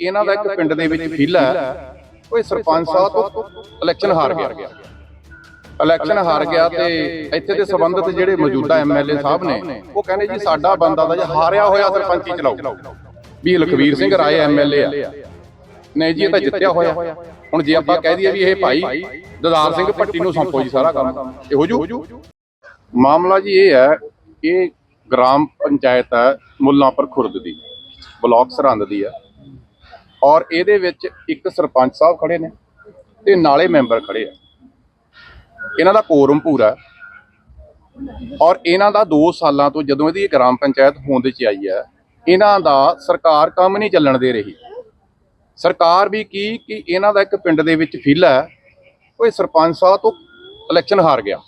ਇਹਨਾਂ ਦਾ ਇੱਕ ਪਿੰਡ ਦੇ ਵਿੱਚ ਫਿਲ ਹੈ। ਸਰਪੰਚ ਸਾਹਿਬ ਤੋਂ ਇਲੈਕਸ਼ਨ ਹਾਰ ਗਿਆ। ਇਲੈਕਸ਼ਨ ਹਾਰ ਗਿਆ ਤੇ ਇੱਥੇ ਦੇ ਸੰਬੰਧਿਤ ਜਿਹੜੇ ਮੌਜੂਦਾ ਐਮਐਲਏ ਸਾਹਿਬ ਨੇ, ਉਹ ਕਹਿੰਦੇ ਜੀ ਸਾਡਾ ਬੰਦਾ ਦਾ ਜੇ ਹਾਰਿਆ ਹੋਇਆ ਸਰਪੰਚੀ ਚਲਾਓ। ਵੀ ਲਖਵੀਰ ਸਿੰਘ ਰਾਏ ਐਮਐਲਏ ਆ। ਨਹੀਂ ਜੀ, ਇਹ ਤਾਂ ਜਿੱਤਿਆ ਹੋਇਆ। ਹੁਣ ਜੇ ਆਪਾਂ ਕਹਿ ਦਈਏ ਵੀ ਇਹ ਭਾਈ ਦਦਾਰ ਸਿੰਘ ਭੱਟੀ ਨੂੰ ਸੌਂਪੋ ਜੀ ਸਾਰਾ ਕੰਮ, ਇਹ ਹੋ ਜੂ? ਮਾਮਲਾ ਜੀ ਇਹ ਹੈ, ਇਹ ਗ੍ਰਾਮ ਪੰਚਾਇਤ ਹੈ ਮੁੱਲਾਂਪੁਰ ਖੁਰਦ ਦੀ, ਬਲਾਕ ਸਰਹੰਦ ਦੀ ਹੈ। ਔਰ ਇਹਦੇ ਵਿੱਚ ਇੱਕ ਸਰਪੰਚ ਸਾਹਿਬ ਖੜੇ ਨੇ ਤੇ ਨਾਲੇ ਮੈਂਬਰ ਖੜੇ ਆ। ਇਹਨਾਂ ਦਾ ਕੋਰਮ ਪੂਰਾ ਹੈ। ਔਰ ਇਹਨਾਂ ਦਾ 2 ਸਾਲਾਂ ਤੋਂ ਜਦੋਂ ਇਹਦੀ ਗ੍ਰਾਮ ਪੰਚਾਇਤ ਹੋਂਦ ਚ ਆਈ ਹੈ, ਇਹਨਾਂ ਦਾ ਸਰਕਾਰ ਕੰਮ ਨਹੀਂ ਚੱਲਣ ਦੇ ਰਹੀ। ਸਰਕਾਰ ਵੀ ਕੀ ਕਿ ਇਹਨਾਂ ਦਾ ਇੱਕ ਪਿੰਡ ਦੇ ਵਿੱਚ ਫਿਲ ਹੈ ਕੋਈ ਸਰਪੰਚ ਸਾਹਿਬ ਤੋਂ ਇਲੈਕਸ਼ਨ ਹਾਰ ਗਿਆ।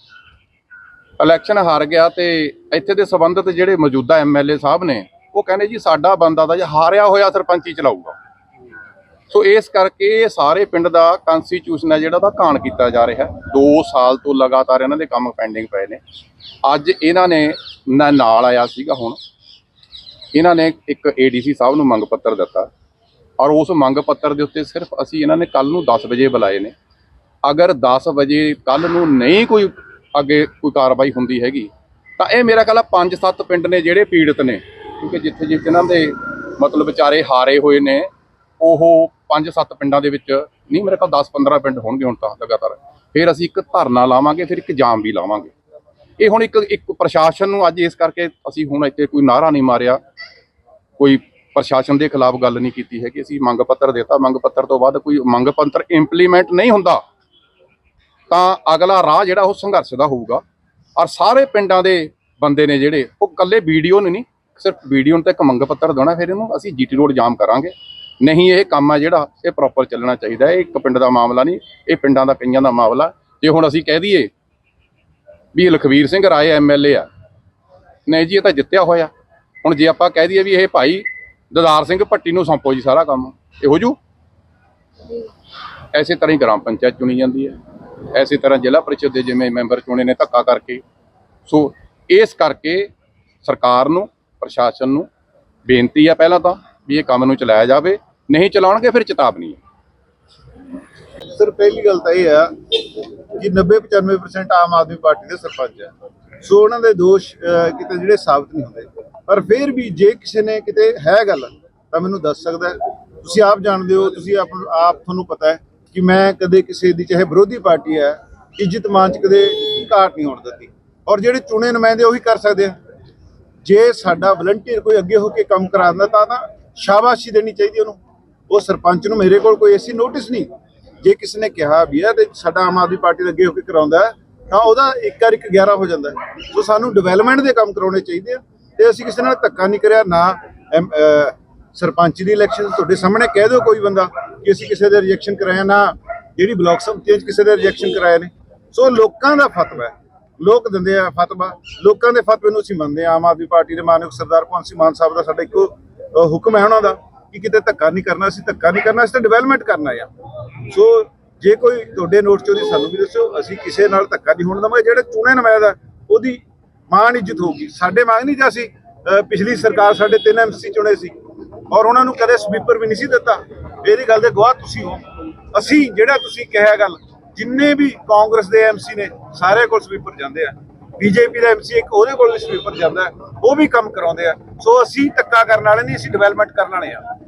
ਇਲੈਕਸ਼ਨ ਹਾਰ ਗਿਆ ਤੇ ਇੱਥੇ ਦੇ ਸੰਬੰਧਿਤ ਜਿਹੜੇ ਮੌਜੂਦਾ ਐਮਐਲਏ ਸਾਹਿਬ ਨੇ, ਉਹ ਕਹਿੰਦੇ ਜੀ ਸਾਡਾ ਬੰਦਾ ਦਾ ਜੇ ਹਾਰਿਆ ਹੋਇਆ ਸਰਪੰਚੀ ਚਲਾਊਗਾ। ਸੋ ਇਸ ਕਰਕੇ ਸਾਰੇ ਪਿੰਡ ਦਾ ਕਨਸਟੀਟਿਊਸ਼ਨ ਹੈ ਜਿਹੜਾ ਦਾ ਕਾਣ ਕੀਤਾ ਜਾ ਰਿਹਾ ਹੈ। 2 ਸਾਲ ਤੋਂ ਲਗਾਤਾਰ ਇਹਨਾਂ ਦੇ ਕੰਮ ਪੈਂਡਿੰਗ ਪਏ ਨੇ। ਅੱਜ ਇਹਨਾਂ ਨੇ ਨਾ- ਨਾਲ ਆਇਆ ਸੀਗਾ ਹੁਣ। ਇਹਨਾਂ ਨੇ ਇੱਕ ਏਡੀਸੀ ਸਾਹਿਬ ਨੂੰ ਮੰਗ ਪੱਤਰ ਦਿੱਤਾ। ਔਰ ਉਸ ਮੰਗ ਪੱਤਰ ਦੇ ਉੱਤੇ ਸਿਰਫ ਅਸੀਂ ਇਹਨਾਂ ਨੇ ਕੱਲ ਨੂੰ 10 ਵਜੇ ਬੁਲਾਏ ਨੇ। ਅਗਰ 10 ਵਜੇ ਕੱਲ ਨੂੰ ਨਹੀਂ ਕੋਈ ਅੱਗੇ ਕੋਈ ਕਾਰਵਾਈ ਹੁੰਦੀ ਹੈਗੀ, ਤਾਂ ਇਹ ਮੇਰਾ ਖਿਆਲ ਆ 5-7 ਪਿੰਡ ਨੇ ਜਿਹੜੇ ਪੀੜਤ ਨੇ। ਕਿਉਂਕਿ ਜਿੱਥੇ ਜਿੱਥੇ ਇਹਨਾਂ ਦੇ ਮਤਲਬ ਵਿਚਾਰੇ ਹਾਰੇ ਹੋਏ ਨੇ, ਉਹ 5-7 ਪਿੰਡਾਂ ਦੇ ਵਿੱਚ ਨਹੀਂ, ਮੇਰੇ ਕੋਲ 10-15 ਪਿੰਡ ਹੋਣਗੇ ਹੁਣ ਤਾਂ ਲਗਾਤਾਰ। ਫਿਰ ਅਸੀਂ ਇੱਕ ਧਰਨਾ ਲਾਵਾਂਗੇ, ਫਿਰ ਇੱਕ ਜਾਮ ਵੀ ਲਾਵਾਂਗੇ। ਇਹ ਹੁਣ ਇੱਕ ਇੱਕ ਪ੍ਰਸ਼ਾਸਨ ਨੂੰ ਅੱਜ ਇਸ ਕਰਕੇ ਅਸੀਂ ਹੁਣ ਇੱਥੇ ਕੋਈ ਨਾਰਾ ਨਹੀਂ ਮਾਰਿਆ, ਕੋਈ ਪ੍ਰਸ਼ਾਸਨ ਦੇ ਖਿਲਾਫ ਗੱਲ ਨਹੀਂ ਕੀਤੀ ਹੈ ਕਿ ਅਸੀਂ ਮੰਗ ਪੱਤਰ ਦਿੱਤਾ। ਮੰਗ ਪੱਤਰ ਤੋਂ ਬਾਅਦ ਕੋਈ ਮੰਗ ਪੱਤਰ ਇੰਪਲੀਮੈਂਟ ਨਹੀਂ ਹੁੰਦਾ, ਤਾਂ ਅਗਲਾ ਰਾਹ ਜਿਹੜਾ ਉਹ ਸੰਘਰਸ਼ ਦਾ ਹੋਊਗਾ। ਔਰ ਸਾਰੇ ਪਿੰਡਾਂ ਦੇ ਬੰਦੇ ਨੇ ਜਿਹੜੇ, ਉਹ ਕੱਲੇ ਵੀਡੀਓ ਨੂੰ ਨਹੀਂ, ਸਿਰਫ ਵੀਡੀਓ ਨੂੰ ਤਾਂ ਇੱਕ ਮੰਗ ਪੱਤਰ ਦੇਣਾ, ਫਿਰ ਇਹਨੂੰ ਅਸੀਂ ਜੀਟੀ ਰੋਡ ਜਾਮ ਕਰਾਂਗੇ। ਨਹੀਂ, ਇਹ ਕੰਮ ਆ ਜਿਹੜਾ, ਇਹ ਪ੍ਰੋਪਰ ਚੱਲਣਾ ਚਾਹੀਦਾ ਇਹ ਇੱਕ ਪਿੰਡ ਦਾ ਮਾਮਲਾ ਨਹੀਂ, ਇਹ ਪਿੰਡਾਂ ਦਾ ਕਈਆਂ ਦਾ ਮਾਮਲਾ। ਜੇ ਹੁਣ ਅਸੀਂ ਕਹਿ ਦਈਏ ਵੀ ਲਖਵੀਰ ਸਿੰਘ ਰਾਏ ਐਮਐਲਏ ਆ, ਨਹੀਂ ਜੀ, ਇਹ ਤਾਂ ਜਿੱਤਿਆ ਹੋਇਆ। ਹੁਣ ਜੇ ਆਪਾਂ ਕਹਿ ਦਈਏ ਵੀ ਇਹ ਭਾਈ ਦਦਾਰ ਸਿੰਘ ਭੱਟੀ ਨੂੰ ਸੌਂਪੋ ਜੀ ਸਾਰਾ ਕੰਮ, ਇਹ ਹੋ ਜੂ? ਐਸੇ ਤਰ੍ਹਾਂ ਹੀ ਗ੍ਰਾਮ ਪੰਚਾਇਤ ਚੁਣੀ ਜਾਂਦੀ ਹੈ। ਐਸੇ ਤਰ੍ਹਾਂ ਜ਼ਿਲ੍ਹਾ ਪਰਿਸ਼ਦ ਦੇ ਜਿਵੇਂ ਮੈਂਬਰ ਚੁਣੇ ਨੇ ਧੱਕਾ ਕਰਕੇ। ਸੋ ਇਸ ਕਰਕੇ ਸਰਕਾਰ ਨੂੰ, ਪ੍ਰਸ਼ਾਸਨ ਨੂੰ ਬੇਨਤੀ ਆ ਪਹਿਲਾਂ ਤਾਂ ਵੀ ਇਹ ਕੰਮ ਨੂੰ ਚਲਾਇਆ ਜਾਵੇ। ਨਹੀਂ ਚਲਾਉਣਗੇ, ਫਿਰ ਚੇਤਾਵਨੀ ਹੈ। ਸਰ, ਪਹਿਲੀ ਗੱਲ ਤਾਂ ਇਹ ਆ ਕਿ 90 95% ਆਮ ਆਦਮੀ ਪਾਰਟੀ ਦੇ ਸਰਪੰਚ ਹੈ। ਸੋ ਉਹਨਾਂ ਦੇ ਦੋਸ਼ ਕਿਤੇ ਜਿਹੜੇ ਸਾਬਤ ਨਹੀਂ ਹੁੰਦੇ। ਪਰ ਫਿਰ ਵੀ ਜੇ ਕਿਸੇ ਨੇ ਕਿਤੇ ਹੈ ਗੱਲ, ਤਾਂ ਮੈਨੂੰ ਦੱਸ ਸਕਦਾ ਤੁਸੀਂ ਆਪ ਜਾਣਦੇ ਹੋ, ਤੁਸੀਂ ਆਪ ਆਪ ਤੁਹਾਨੂੰ ਪਤਾ ਹੈ ਕਿ ਮੈਂ ਕਦੇ ਕਿਸੇ ਦੀ, ਚਾਹੇ ਵਿਰੋਧੀ ਪਾਰਟੀ ਹੈ, ਇੱਜ਼ਤ ਮਾਨ ਚ ਕਦੇ ਘਾਟ ਨਹੀਂ ਹੋਣ ਦਿੱਤੀ। ਔਰ ਜਿਹੜੇ ਚੁਣੇ ਨੁਮਾਇੰਦੇ ਉਹੀ ਕਰ ਸਕਦੇ ਆ। ਜੇ ਸਾਡਾ ਵਲੰਟੀਅਰ ਕੋਈ ਅੱਗੇ ਹੋ ਕੇ ਕੰਮ ਕਰਾਉਂਦਾ, ਤਾਂ ਤਾਂ ਸ਼ਾਬਾਸ਼ੀ ਦੇਣੀ ਚਾਹੀਦੀ ਉਹਨੂੰ। ਉਹ ਸਰਪੰਚ ਨੂੰ ਮੇਰੇ ਕੋਲ ਕੋਈ ਐਸੀ ਨੋਟਿਸ ਨਹੀਂ। ਜੇ ਕਿਸੇ ਨੇ ਕਿਹਾ ਵੀ ਹੈ ਤੇ ਸਾਡਾ ਆਮ ਆਦਮੀ ਪਾਰਟੀ ਦੇ ਅੱਗੇ ਹੋ ਕੇ ਕਰਾਉਂਦਾ ਹੈ, ਤਾਂ ਉਹਦਾ ਇੱਕ ਕਰ ਇੱਕ 11 ਹੋ ਜਾਂਦਾ ਸੋ ਸਾਨੂੰ ਡਿਵੈਲਪਮੈਂਟ ਦੇ ਕੰਮ ਕਰਾਉਣੇ ਚਾਹੀਦੇ ਆ ਤੇ ਅਸੀਂ ਕਿਸੇ ਨਾਲ ਧੱਕਾ ਨਹੀਂ ਕਰਿਆ ਨਾ ਸਰਪੰਚ ਦੀ ਇਲੈਕਸ਼ਨ ਤੁਹਾਡੇ ਸਾਹਮਣੇ ਕਹਿ ਦਿਓ ਕੋਈ ਬੰਦਾ ਕਿ ਅਸੀਂ ਕਿਸੇ ਦੇ ਰਿਜੈਕਸ਼ਨ ਕਰਾਇਆ ਨਾ ਜਿਹੜੀ ਬਲਾਕ ਸੰਮਤੀਆਂ 'ਚ ਕਿਸੇ ਦੇ ਰਿਜੈਕਸ਼ਨ ਕਰਾਏ ਨੇ। ਸੋ ਲੋਕਾਂ ਦਾ ਫਤਵਾ ਲੋਕ ਦਿੰਦੇ ਆ ਫਤਵਾ। ਲੋਕਾਂ ਦੇ ਫਤਵੇ ਨੂੰ ਅਸੀਂ ਮੰਨਦੇ ਆ ਆਮ ਆਦਮੀ ਪਾਰਟੀ ਦੇ ਮਾਨਯੋਗ ਸਰਦਾਰ ਭਗਵੰਤ ਸਿੰਘ ਮਾਨ ਸਾਹਿਬ ਦਾ ਸਾਡਾ ਇੱਕੋ ਹੁਕਮ ਹੈ ਉਹਨਾਂ ਦਾ। ਕਿ ਕਿਤੇ ਧੱਕਾ ਨਹੀਂ ਕਰਨਾ, ਅਸੀਂ ਧੱਕਾ ਨਹੀਂ ਕਰਨਾ, ਅਸੀਂ ਤਾਂ ਡਿਵੈਲਪਮੈਂਟ ਕਰਨਾ ਆ। ਸੋ ਜੇ ਕੋਈ ਤੁਹਾਡੇ ਨੋਟ ਚ ਉਹਦੀ ਸਾਨੂੰ ਵੀ ਦੱਸੋ ਅਸੀਂ ਕਿਸੇ ਨਾਲ ਧੱਕਾ ਨਹੀਂ ਹੋਣ ਦਵਾਂਗੇ, ਜਿਹੜੇ ਚੁਣੇ ਨੁਮਾਇੰਦਾ ਉਹਦੀ ਮਾਣ ਇੱਜ਼ਤ ਹੋਊਗੀ। ਸਾਡੇ ਮੰਗ ਨਹੀਂ ਜਾਂ ਅਸੀਂ ਪਿਛਲੀ ਸਰਕਾਰ ਸਾਡੇ ਤਿੰਨ ਐਮਸੀ ਚੁਣੇ ਸੀ, ਔਰ ਉਹਨਾਂ ਨੂੰ ਕਦੇ ਸਵੀਪਰ ਵੀ ਨਹੀਂ ਸੀ ਦਿੱਤਾ। ਇਹਦੀ ਗੱਲ ਦੇ ਗਵਾਹ ਤੁਸੀਂ ਹੋ। ਅਸੀਂ, ਜਿਹੜਾ ਤੁਸੀਂ ਕਿਹਾ ਗੱਲ, ਜਿੰਨੇ ਵੀ ਕਾਂਗਰਸ ਦੇ ਐਮਸੀ ਨੇ, ਸਾਰੇ ਕੋਲ ਸਵੀਪਰ ਜਾਂਦੇ ਆ। ਬੀਜੇਪੀ ਦਾ ਐਮਸੀ ਇੱਕ ਉਹਦੇ ਕੋਲ ਵੀ ਸਵੀਪਰ ਜਾਂਦਾ, ਉਹ ਵੀ ਕੰਮ ਕਰਾਉਂਦੇ ਆ। ਸੋ ਅਸੀਂ ਧੱਕਾ ਕਰਨ ਵਾਲੇ ਨਹੀਂ, ਅਸੀਂ ਡਿਵੈਲਪਮੈਂਟ ਕਰਨ ਵਾਲੇ ਆ।